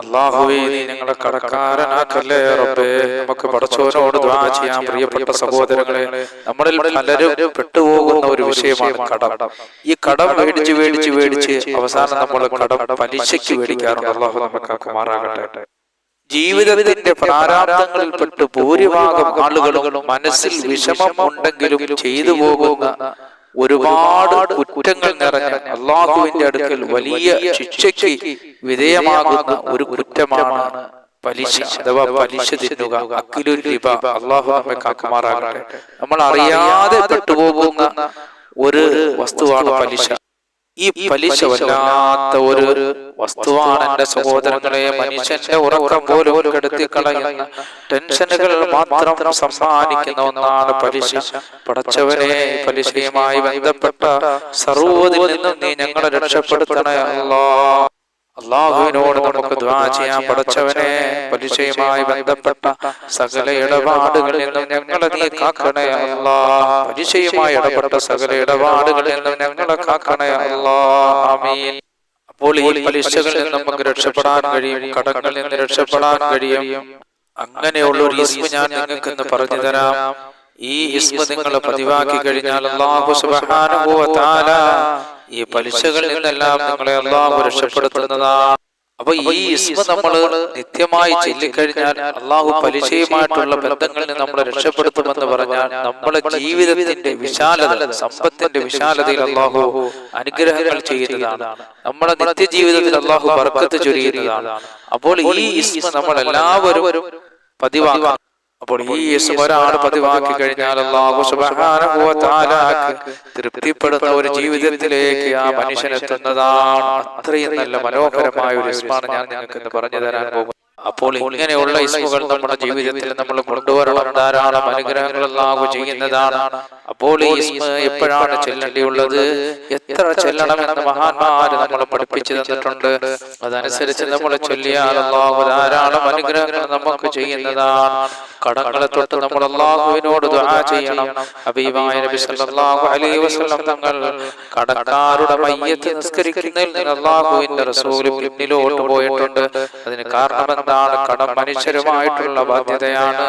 അള്ളാഹുവേ നീ ഞങ്ങളെ കടക്കാരനാക്കല്ലേ റബ്ബേ? നമുക്ക് പടച്ചോനോട് ദ്വാ ചെയ്യാൻ പ്രിയപ്പെട്ട സഹോദരങ്ങളെ നമ്മളിൽ പലരും പെട്ടുപോകുന്ന ഒരു വിഷയമാണ് കടം. ഈ കടം മേടിച്ച് മേടിച്ച് മേടിച്ച് അവസാനം നമ്മൾ കടം പലിശയ്ക്ക് മേടിക്കാറുണ്ട് അള്ളാഹു നമുക്ക് കുമാറാകട്ടെ ജീവിതത്തിന്റെ പ്രാരാബ്ദങ്ങളിൽപ്പെട്ട് ഭൂരിഭാഗം ആളുകളും മനസ്സിൽ വിഷമം ഉണ്ടെങ്കിലും ചെയ്തു പോകുന്ന ഒരുപാട് കുറ്റങ്ങൾ നിറഞ്ഞ അള്ളാഹുവിന്റെ അടുക്കൽ വലിയ ശിക്ഷയ്ക്ക് വിധേയമാകുന്ന ഒരു കുറ്റമാണ് പലിശ അഥവാ പലിശ തിന്നുക. അക്കിലു റിബ അള്ളാഹു നമ്മെ കാക്കുമാറാകട്ടെ. നമ്മൾ അറിയാതെ പെട്ടുപോകുന്ന ഒരു വസ്തുവാണ് പലിശ. ഈ പലിശ വല്ലാത്ത ഒരു വസ്തുവാണ് എന്റെ സഹോദരങ്ങളെ മനുഷ്യന്റെ ഉറക്കം പോലും കെടുത്തി കളയുന്ന ടെൻഷനുകൾ മാത്രം സമ്മാനിക്കുന്ന ഒന്നാണ് പലിശ. പടച്ചവനെ പലിശയുമായി ബന്ധപ്പെട്ട സർവതിൽ നിന്നും നീ ഞങ്ങളെ രക്ഷപ്പെടുത്തണ അള്ളാഹുവിനോട് നമുക്ക് ദ്വാ ചെയ്യാൻ പഠിച്ചവനെ പലിശയുമായി ബന്ധപ്പെട്ട സകല ഇടപാടുകളിൽ നിന്നും ഞങ്ങളെ നീ കാക്കണേ അല്ലാ. പലിശയുമായി ഇടപെട്ട സകല ഇടപാടുകളിൽ നിന്നും ഞങ്ങളെ കാക്കണേ അല്ലാ. ആമീൻ. അപ്പോൾ ഈ പലിശകളിൽ നിന്ന് നമുക്ക് രക്ഷപ്പെടാൻ കഴിയും കടങ്ങളിൽ നിന്ന് രക്ഷപ്പെടാൻ കഴിയും. അങ്ങനെയുള്ള ഒരു ഇസ്മ ഞാൻ നിങ്ങൾക്ക് ഇന്ന് പറഞ്ഞു തരാം. ഈ ഇസ്മ നിങ്ങൾ പതിവാക്കി കഴിഞ്ഞാൽ അള്ളാഹു തആല ഈ പലിശകളിൽ നിന്നെല്ലാം നിങ്ങളെ അള്ളാഹു രക്ഷപ്പെടുത്തുന്നതാ. അപ്പൊ ഈ ഇസ്മ നമ്മൾ നിത്യമായി ചൊല്ലിക്കഴിഞ്ഞാൽ അള്ളാഹു പലിശയുമായിട്ടുള്ള ബന്ധങ്ങളിൽ നമ്മളെ രക്ഷപ്പെടുത്തുമെന്ന് പറഞ്ഞാൽ നമ്മളെ ജീവിതത്തിന്റെ വിശാലത സമ്പത്തിന്റെ വിശാലതയിൽ അള്ളാഹു അനുഗ്രഹങ്ങൾ ചെയ്യുന്നതാണ്. നമ്മുടെ നിത്യജീവിതത്തിൽ അള്ളാഹു ബർക്കത്ത് ചൊരിയുന്നതാണ്. അപ്പോൾ ഈ ഇസ്മ നമ്മൾ എല്ലാവരും പതിവാക്കാം അപ്പോൾ ഈ ഇസ്മ ഒരാൾ പതിവാക്കി കഴിഞ്ഞാൽ അള്ളാഹു തആലക്ക് തൃപ്തിപ്പെടുന്ന ഒരു ജീവിതത്തിലേക്ക് ആ മനുഷ്യനെത്തുന്നതാണ് അത്രയും നല്ല മനോഹരമായ ഒരു ഇസ്മാണ് ഞാൻ നിങ്ങൾക്ക് ഇന്ന് പറഞ്ഞു തരാൻ പോകുന്നത് അപ്പോൾ ഇങ്ങനെയുള്ള ഇസ്മുകൾ നമ്മുടെ ജീവിതത്തിൽ നമ്മൾ കൊണ്ടുവരണം. ധാരാളം അനുഗ്രഹങ്ങൾ അള്ളാഹു ചെയ്യുന്നതാണ്. അപ്പോൾ ഈ എപ്പോഴാണ് ചെല്ലേണ്ടിയുള്ളത്? എത്ര ചെല്ലണമെന്ന് മഹാന്മാര് നമ്മളെ പഠിപ്പിച്ചു തന്നിട്ടുണ്ട്. അതനുസരിച്ച് നമ്മൾ ചൊല്ലിയാൽ അല്ലാഹു ധാരാളം അനുഗ്രഹങ്ങൾ നമുക്ക് ചെയ്യുന്നതാണ്. കടകളെ തൊട്ട് നമ്മൾ അള്ളാഹുവിനോട് ദുആ ചെയ്യണം. ഹബീബായ നബി സല്ലല്ലാഹു അലൈഹി വസല്ലം തങ്ങൾ കടക്കാരുടെ മയ്യത്ത് നിസ്കരിക്കുന്നതിൽ നിന്ന് അള്ളാഹുവിന്റെ റസൂൽ പിന്നിലോട്ട് പോയിട്ടുണ്ട്. അതിന് കാരണം എന്താണ്? കടം മനുഷ്യരുമായിട്ടുള്ള ബാധ്യതയാണ്.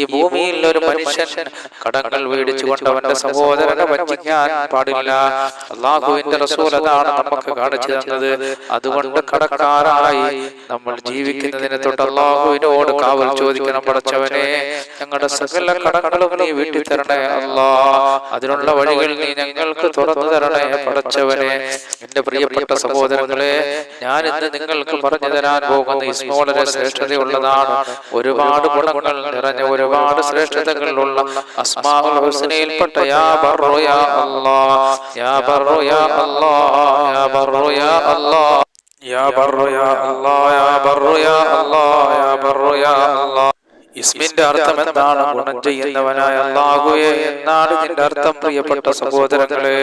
ഈ ഭൂമിയിൽ ഒരു മനുഷ്യൻ കടങ്ങൾ മേടിച്ചുകൊണ്ട് അവന്റെ സഹോദരനെ വഞ്ചിക്കാൻ പാടില്ല. അള്ളാഹുവിന്റെ റസൂൽ അതാണ് നമുക്ക് കാണിച്ചു തന്നത്. അതുകൊണ്ട് കടക്കാരായി നമ്മൾ ജീവിക്കുന്നതിന് തൊട്ട് അള്ളാഹുവിനോട് കാവൽ ചോദിക്കണം പടച്ചവനെ ഞങ്ങളുടെ സകല കടകളും നീ വീട്ടിൽ തരണേ അല്ലാ അതിനുള്ള വഴികൾ നീ ഞങ്ങൾക്ക് തുറന്നു തരണേ പടച്ചവനെ എന്റെ പ്രിയപ്പെട്ട സഹോദരങ്ങളെ ഞാൻ ഇന്ന് നിങ്ങൾക്ക് പറഞ്ഞു തരാൻ പോകുന്ന ഇസ്മ വളരെ ശ്രേഷ്ഠതയുള്ളതാണ്. ഒരുപാട് ഗുണങ്ങൾ നിറഞ്ഞ ഒരുപാട് ശ്രേഷ്ഠതകളുള്ള അസ്മാഉൽ ഹുസ്നയിൽപ്പെട്ട യാ ബർറു യാ യാ ബർറു യാ യാ ബർറു യാ യാ ബർറു യാ യാ ബർറു യാ യാ ഇസ്മിന്റെ അർത്ഥം എന്താണ്? ഗുണം ചെയ്യുന്നവനായ അല്ലാഹുവേ എന്നാണ് നിന്റെ അർത്ഥം പ്രിയപ്പെട്ട സഹോദരങ്ങളെ.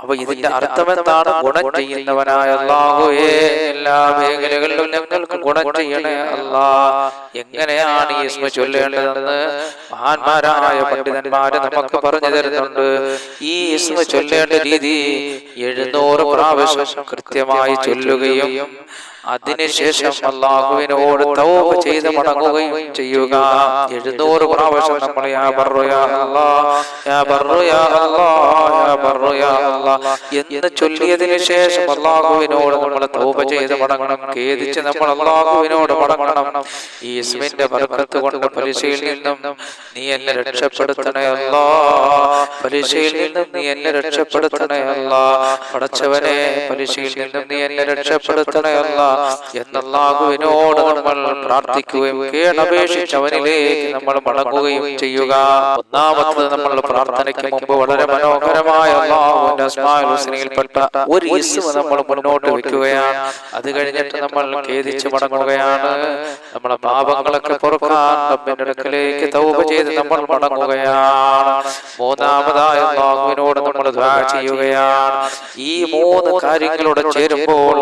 അപ്പൊ ഇതിന്റെ അർത്ഥം എന്താണ് ഗുണം ചെയ്യുന്നവനായ എല്ലാ മേഖലകളിലും ഞങ്ങൾക്ക് ഗുണം ചെയ്യണേ അല്ലാ എങ്ങനെയാണ് ഈ സ്മ ചൊല്ലേണ്ടതെന്ന് മഹാന്മാരായ പണ്ഡിതന്മാര് നമുക്ക് പറഞ്ഞു തരുന്നുണ്ട്. ഈ ഇസ്മ ചൊല്ലേണ്ട രീതി എഴുന്നൂറ് പ്രാവശ്യം കൃത്യമായി ചൊല്ലുകയും അതിനുശേഷം അള്ളാഹുവിനോട് തൗബ ചെയ്ത് മടങ്ങുകയും ചെയ്യുക. എഴുന്നൂറ് പ്രാവശ്യം നമ്മൾ യാ ബർറു യാ അല്ലാ യാ ബർറു യാ അല്ലാ യാ ബർറു അല്ലാ എന്ന് ചൊല്ലിയതിനു ശേഷം അള്ളാഹുവിനോട് നമ്മൾ തൗബ ചെയ്ത് മടങ്ങണം. ഖേദിച്ച് നമ്മൾ അള്ളാഹുവിനോട് മടങ്ങണം. ഈ ഇസ്മിന്റെ ബർക്കത്ത് കൊണ്ട് പലിശയിൽ നിന്നും നീ എന്നെ രക്ഷപ്പെടുത്തണേ അല്ലാ പലിശയിൽ നിന്നും നീ എന്നെ രക്ഷപ്പെടുത്തണേ അല്ലാ പടച്ചവനെ പലിശയിൽ നിന്നും നീ എന്നെ രക്ഷപ്പെടുത്തണേ അല്ലാ എന്നല്ലാഹുവിനോട് നമ്മൾ പ്രാർത്ഥിക്കുകയും കേണപേക്ഷിച്ച് അവനിലേക്ക് നമ്മൾ മടങ്ങുകയും ചെയ്യുക. ഒന്നാമത്തത് നമ്മൾ പ്രാർത്ഥനയ്ക്ക് മുമ്പ് വളരെ മനോഹരമായ അള്ളാഹുവിന്റെ ഒരു ഇസ്മ നമ്മൾ മുന്നോട്ട് വെക്കുകയാണ്. അത് കഴിഞ്ഞിട്ട് നമ്മൾ ഖേദിച്ച് മടങ്ങുകയാണ്. നമ്മുടെ പാപങ്ങളൊക്കെ പൊറുക്കാൻ റബ്ബിന്റെ അടുക്കലേക്ക് തൗബ ചെയ്ത് നമ്മൾ മടങ്ങുകയാണ്. മൂന്നാമതായ അള്ളാഹുവിനോട് നമ്മൾ ദ്വാ ചെയ്യുകയാണ്. ഈ മൂന്ന് കാര്യങ്ങളോട് ചേരുമ്പോൾ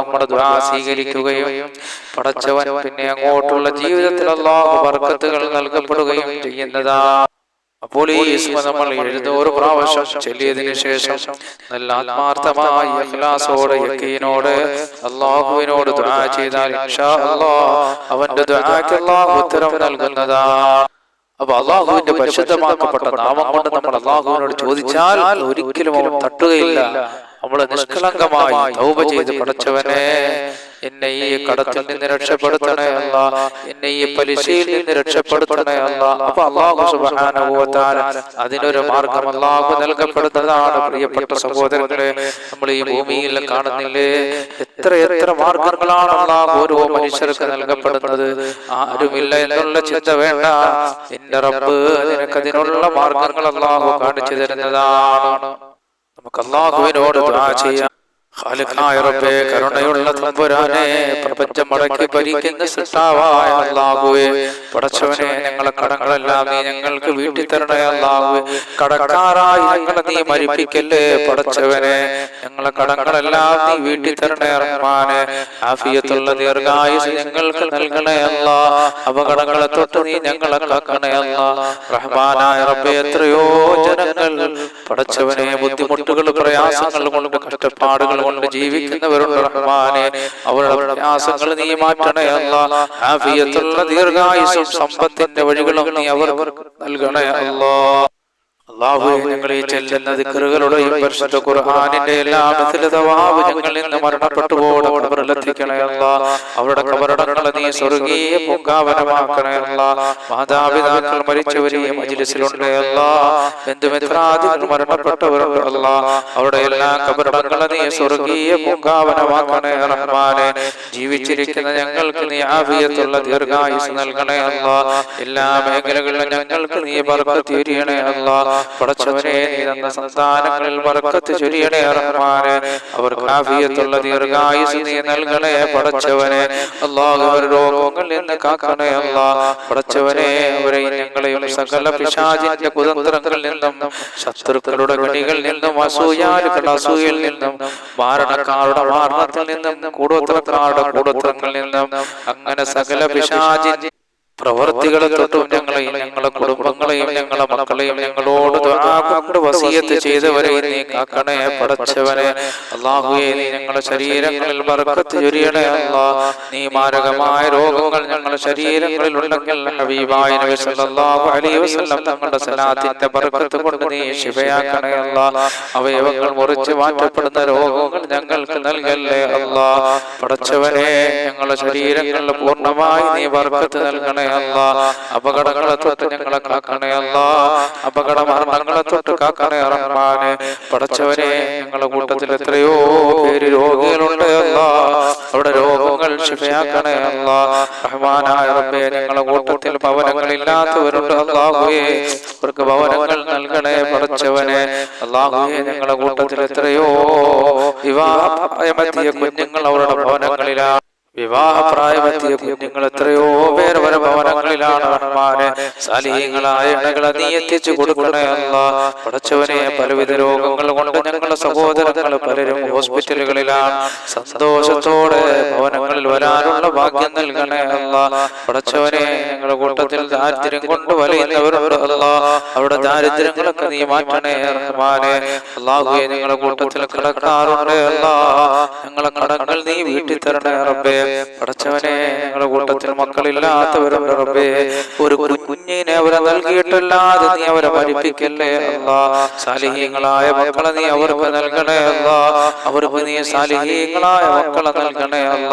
നമ്മുടെ ദ്വാ സ്വീകരിക്കുകയും പടച്ചവൻ പിന്നെ അങ്ങോട്ടുള്ള ജീവിതത്തിൽ അള്ളാഹു ബർക്കത്തുകൾ നൽകപ്പെടുകയും ചെയ്യുന്നതാ. അപ്പോൾ ഈ ഇസ്മ നമ്മൾ എഴുന്നൂറ് പ്രാവശ്യം ചൊല്ലിയതിനു ശേഷം നല്ല ആത്മാർത്ഥമായി ഇഖ്ലാസോടെ യക്കീനോട് അള്ളാഹുവിനോട് ദുആ ചെയ്താൽ ഇൻഷാ അല്ലാഹ് അവന്റെ ദുആക്ക് അല്ലാഹു ഉത്തരം നൽകുന്നതാ. അപ്പൊ അള്ളാഹുവിന്റെ പരിശുദ്ധമാക്കപ്പെട്ട നാമം കൊണ്ട് നമ്മൾ അള്ളാഹുവിനോട് ചോദിച്ചാൽ ഒരിക്കലും അവൻ തട്ടുകയില്ല. നമ്മൾ നിഷ്കളങ്കമായി തൗബ ചെയ്ത് പഠിച്ചവനെ എന്നെ ഈ കടത്തിൽ നിന്ന് രക്ഷപ്പെടുത്തണേ അല്ല എന്നെ ഈ പലിശയിൽ നിന്ന് രക്ഷപ്പെടുത്തണേ അല്ല. അപ്പൊ അള്ളാഹു സുബാനുഭവത്താൽ അതിനൊരു മാർഗം അള്ളാഹു നൽകപ്പെടുന്നതാണ് പ്രിയപ്പെട്ട സഹോദരങ്ങളെ. നമ്മൾ ഈ ഭൂമിയിൽ കാണുന്നില്ലേ? എത്ര എത്ര മാർഗങ്ങളാണ് അള്ളാഹു ഓരോ മനുഷ്യർക്ക് നൽകപ്പെടുന്നത്? ആരുമില്ല എന്നുള്ള ചിന്ത വേണ്ട. എന്റെ റബ്ബ് നിനക്ക് അതിനുള്ള മാർഗങ്ങൾ അള്ളാഹു കാണിച്ചു തരുന്നതാണ്. നമുക്ക് അള്ളാഹുവിനോട് ദുആ ചെയ്യാം. റബ്ബേ കരുണയുള്ള തമ്പുരാനെ പ്രപഞ്ചം മടക്കി ഭരിക്കുന്ന സൃഷ്ടാവായ അല്ലാഹുവേ പടച്ചവനെ ഞങ്ങളെ കടങ്ങളെല്ലാം നീ ഞങ്ങൾക്ക് വീട്ടിൽ തരണേ അല്ലാഹുവേ കടക്കാരായി ഞങ്ങളെ നീ മരിപ്പിക്കല്ലേ പടച്ചവനെ. ഞങ്ങളെ കടങ്ങളെല്ലാം നീ വീട്ടിൽ തരണേ റഹ്മാനെ. ആഫിയത്തുള്ള ദീർഘായുസ് ഞങ്ങൾക്ക് നൽകണേ അല്ല. അപകടങ്ങളെ തൊട്ട് നീ ഞങ്ങളെ കാക്കണേ അല്ല. റഹ്മാനായ റബ്ബെ എത്രയോ ജനങ്ങൾ പടച്ചവനെ ബുദ്ധിമുട്ടുകൾ പ്രയാസങ്ങൾ കൊണ്ട് കഷ്ടപ്പാടുകൾ കൊണ്ട് ജീവിക്കുന്നവരുണ്ട് റഹ്മാനെ അവരുടെ പ്രയാസങ്ങൾ നീ മാറ്റണേ അല്ല. ആഫിയത്തുള്ള ദീർഘായുസും സമ്പത്തിന്റെ വഴികളും നീ അവർ നൽകണേ അല്ലാ. അള്ളാഹു ഞങ്ങളെ ചെല്ലുന്ന ദിക്കറുകളുടെയും പരിശുദ്ധ ഖുർആാനിന്റെ എല്ലാ മിഥിലതവാവ് ഞങ്ങളിൽ നിന്ന് മരണപ്പെട്ടു പോകണം കബറിലെത്തിക്കണേ അല്ല അവരുടെ കബറടങ്ങളെ നീ സ്വർഗീയ പൂങ്കാവനമാക്കണേ അല്ല മാതാപിതാക്കൾ മരിച്ചവരെയും മജിലിസിലുണ്ട് അല്ല ബന്ധുമിത്രാദികൾ മരണപ്പെട്ടവരുണ്ട് അല്ല അവരുടെ എല്ലാ കബറടങ്ങളെ നീ സ്വർഗീയ പൂങ്കാവനമാക്കണേ റഹ്മാനെ. ജീവിച്ചിരിക്കുന്ന ഞങ്ങൾക്ക് നീ ആഫിയത്തുള്ള ദീർഘായുസ് നൽകണേ അല്ല എല്ലാ മേഖലകളിലും ഞങ്ങൾക്ക് നീ അല്ല നീ സന്താനങ്ങളിൽ ചൊരിയണേ അവർ ദീർഘായുസ് നീ നൽകണേ രോഗങ്ങളിൽ നിന്ന് കാക്കണേ അവരെ കുതന്ത്രങ്ങളിൽ നിന്നും ശത്രുക്കളുടെ കണികളിൽ നിന്നും അസൂയാലുക്കളുടെ അസൂയയിൽ നിന്നും മാരണക്കാരുടെ മാരണത്തിൽ നിന്നും കൂടോത്രക്കാരുടെ കൂടോത്രങ്ങളിൽ നിന്നും അങ്ങനെ സകല പിശാചി പ്രവർത്തികളെ തൊട്ടും ഞങ്ങളെയും ഞങ്ങളെ കുടുംബങ്ങളെയും ഞങ്ങളെ മക്കളെയും ഞങ്ങളോട് കൊണ്ട് വസിയത്ത് ചെയ്തവരെ നീ കാക്കണേ പടച്ചവനെ അള്ളാഹുയെ നീ ഞങ്ങളുടെ ശരീരങ്ങളിൽ ബർക്കത്ത് ചൊരിയണേ അല്ലാ. നീ മാരകമായ രോഗങ്ങൾ ഞങ്ങളുടെ ശരീരങ്ങളിൽ ഉണ്ടെങ്കിൽ ഹബീബായ നബി സല്ലല്ലാഹു അലൈഹി വസല്ലം തങ്ങളുടെ സലാത്തിന്റെ ബർക്കത്ത് കൊണ്ട് നീ ശിഫയാക്കണേ അല്ലാ. അവയവങ്ങൾ മുറിച്ച് മാറ്റപ്പെടുന്ന രോഗങ്ങൾ ഞങ്ങൾക്ക് നൽകല്ലേ അല്ലാ. പടച്ചവനെ ഞങ്ങളുടെ ശരീരങ്ങളിൽ പൂർണമായി നീ ബർക്കത്ത് നൽകണേ ഞങ്ങളെ കാക്കണേ ഞങ്ങളുടെ കൂട്ടത്തിൽ എത്രയോ പേര് രോഗികളുണ്ട് അവിടെ രോഗങ്ങൾ റഹ്മാനായ ഞങ്ങളുടെ കൂട്ടത്തിൽ അല്ലാഹുവേ. അവർക്ക് ഭവനങ്ങൾ നൽകണേ പടച്ചവനെ. അല്ലാഹുവേ ഞങ്ങളുടെ കൂട്ടത്തിൽ എത്രയോ വിവാഹപ്രായമെത്തിയ കുഞ്ഞുങ്ങൾ അവരുടെ ഭവനങ്ങളിലാണ് വിവാഹപ്രായമെത്തിയ കുഞ്ഞുങ്ങൾ എത്രയോ പേർ വരെ ഭവനങ്ങളിലാണ് റഹ്മാനെ സാലിഹ്യങ്ങളായ ഇണകളെ നീ എത്തിച്ചു കൊടുക്കണമെന്ന പഠിച്ചവനെ പടച്ചവനെ പലവിധ രോഗങ്ങൾ കൊണ്ട് ഞങ്ങളുടെ സഹോദരങ്ങൾ പലരും ഹോസ്പിറ്റലുകളിലാണ്. സന്തോഷത്തോടെ ഭവനങ്ങളിൽ വരാനുള്ള ഭാഗ്യം നൽകണേ പഠിച്ചവനെ പടച്ചവനെ ഞങ്ങളുടെ കൂട്ടത്തിൽ ദാരിദ്ര്യം കൊണ്ട് വലയുന്നവരുള്ള അല്ല. അവിടെ ദാരിദ്ര്യങ്ങളൊക്കെ നീ മാറ്റണേ റഹ്മാനെ അള്ളാഹുയെ ഞങ്ങളുടെ കൂട്ടത്തിൽ കിടക്കാറുണ്ട് അല്ല. ഞങ്ങളെ കടങ്ങൾ നീ വീട്ടിൽ തരണേ റബ്ബേ. പടച്ചവനെ ഞങ്ങളുടെ കൂട്ടത്തിൽ മക്കളില്ലാത്തവരുണ്ട് റബ്ബേ. ഒരു കുഞ്ഞിനെ അവരെ നൽകിയിട്ടല്ലാതെ നീ അവരെ പഠിപ്പിക്കല്ലേ അല്ല. സാലിഹീങ്ങളായ മക്കളെ നീ അവർക്ക് നൽകണേ അല്ല. അവർക്ക് നീ സാലിഹീങ്ങളായ മക്കളെ നൽകണേ അല്ല.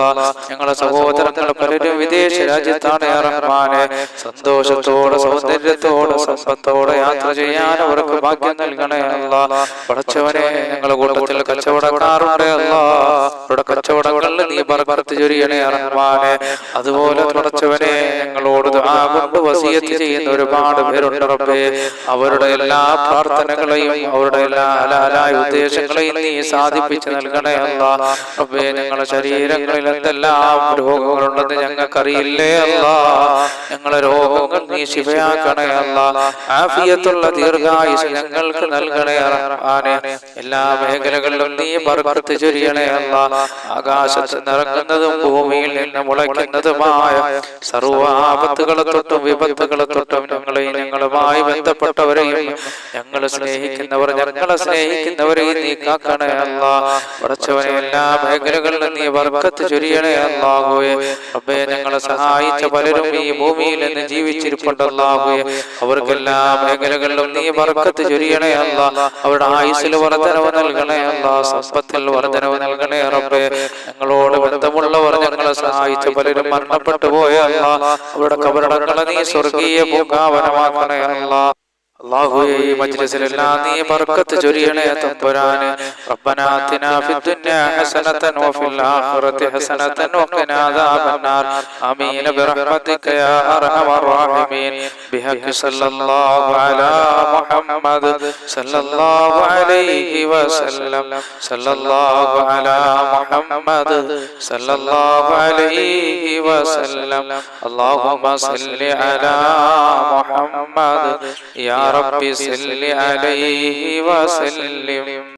ഞങ്ങളുടെ സഹോദരങ്ങൾ പലരും വിദേശ രാജ്യത്താണ് ഇറങ്ങാനെ സന്തോഷത്തോടെ സൗന്ദര്യത്തോടെ സമ്പത്തോടെ യാത്ര ചെയ്യാൻ അവർക്ക് ഭാഗ്യം നൽകണേ അല്ല. പടച്ചവനെ ഞങ്ങളുടെ കൂട്ടത്തിൽ കച്ചവടക്കാറുണ്ട് അല്ല. അവരുടെ കച്ചവടങ്ങളിൽ നീ ബർക്കത്ത് റഹ്മാനെ അതുപോലെ തുടച്ചവനെ ഞങ്ങളോട് കൊണ്ട് വസിയത്ത് ചെയ്യുന്ന ഒരുപാട് പേരുണ്ട് റബ്ബേ. അവരുടെ എല്ലാ പ്രാർത്ഥനകളെയും അവരുടെ എല്ലാ ഉദ്ദേശങ്ങളെയും നീ സാധിപ്പിച്ച് നൽകണേ അല്ല. റബ്ബേ ഞങ്ങളുടെ ശരീരങ്ങളിൽ എന്തെല്ലാം രോഗങ്ങളുണ്ടെന്ന് ഞങ്ങൾക്കറിയില്ലേ അല്ല. ഞങ്ങളെ രോഗങ്ങൾ നീ ശിവയാക്കണേ അല്ല. ആഫിയത്തുള്ള ദീർഘായുസ് ഞങ്ങൾക്ക് നൽകണേ റഹ്മാനെ എല്ലാ മേഖലകളിലും നീ ബർക്കത്ത് ചൊരിയണേ അല്ല. ആകാശത്ത് നിറങ്ങുന്നതും ഭൂമിയിൽ നിന്ന് മുളയ്ക്കുന്നതുമായ സർവാപത്തുകളെ തൊട്ടും വിപത്തുകളെ തൊട്ടും ഞങ്ങളെയും ഞങ്ങളുമായി ബന്ധപ്പെട്ടവരെയും ഞങ്ങൾ സ്നേഹിക്കുന്നവർ ഞങ്ങളെ സ്നേഹിക്കുന്നവരെയും നീ കാക്കണേ അല്ല. കുറച്ചവരെ എല്ലാ മേഖലകളിലും നീ വർക്കത്ത് ചൊരിയണേ അല്ലാഹുവേ. റബ്ബേ ഞങ്ങളെ സഹായിച്ച പലരും ഈ ഭൂമിയിൽ നിന്ന് ജീവിച്ചിരിപ്പുണ്ടല്ലാഹുവേ അവർക്കെല്ലാ മേഖലകളിലും നീ വർക്കത്ത് ചൊരിയണേ അല്ല. അവരുടെ ആയുസിൽ വർധനവ് നൽകണേ അല്ല. സമ്പത്തിൽ വർധനവ് നൽകണേ റബ്ബേ. ഞങ്ങളോട് ബന്ധമുള്ളവർ സഹായിച്ച പലരും മരണപ്പെട്ടു പോയ അവരുടെ കബറടങ്ങളെ നീ സ്വർഗീയ പൂങ്കാവനമാക്കണേ അല്ല അല്ലാഹുവേ ഈ മജ്ലിസിലെല്ലാം നീ ബർക്കത്ത് ചൊരിയണേ തമ്പുരാനെ. റബ്ബന ആതിനാ ഫിദ്ദുനിയ ഹസനതൻ വഫിൽ ആഖിറതി ഹസനതൻ വഖിനാ അദാബന്നാർ. ആമീൻ. ബിറഹ്മതിക യാ അർഹമർ റഹീമീൻ. ബിഹഖ് സല്ലല്ലാഹു അലാ മുഹമ്മദ് സല്ലല്ലാഹു അലൈഹി വസല്ലം. സല്ലല്ലാഹു അലാ മുഹമ്മദ് സല്ലല്ലാഹു അലൈഹി വസല്ലം. അല്ലാഹുമ്മ സല്ലി അലാ മുഹമ്മദ്. യാ رب صل عليه وسلم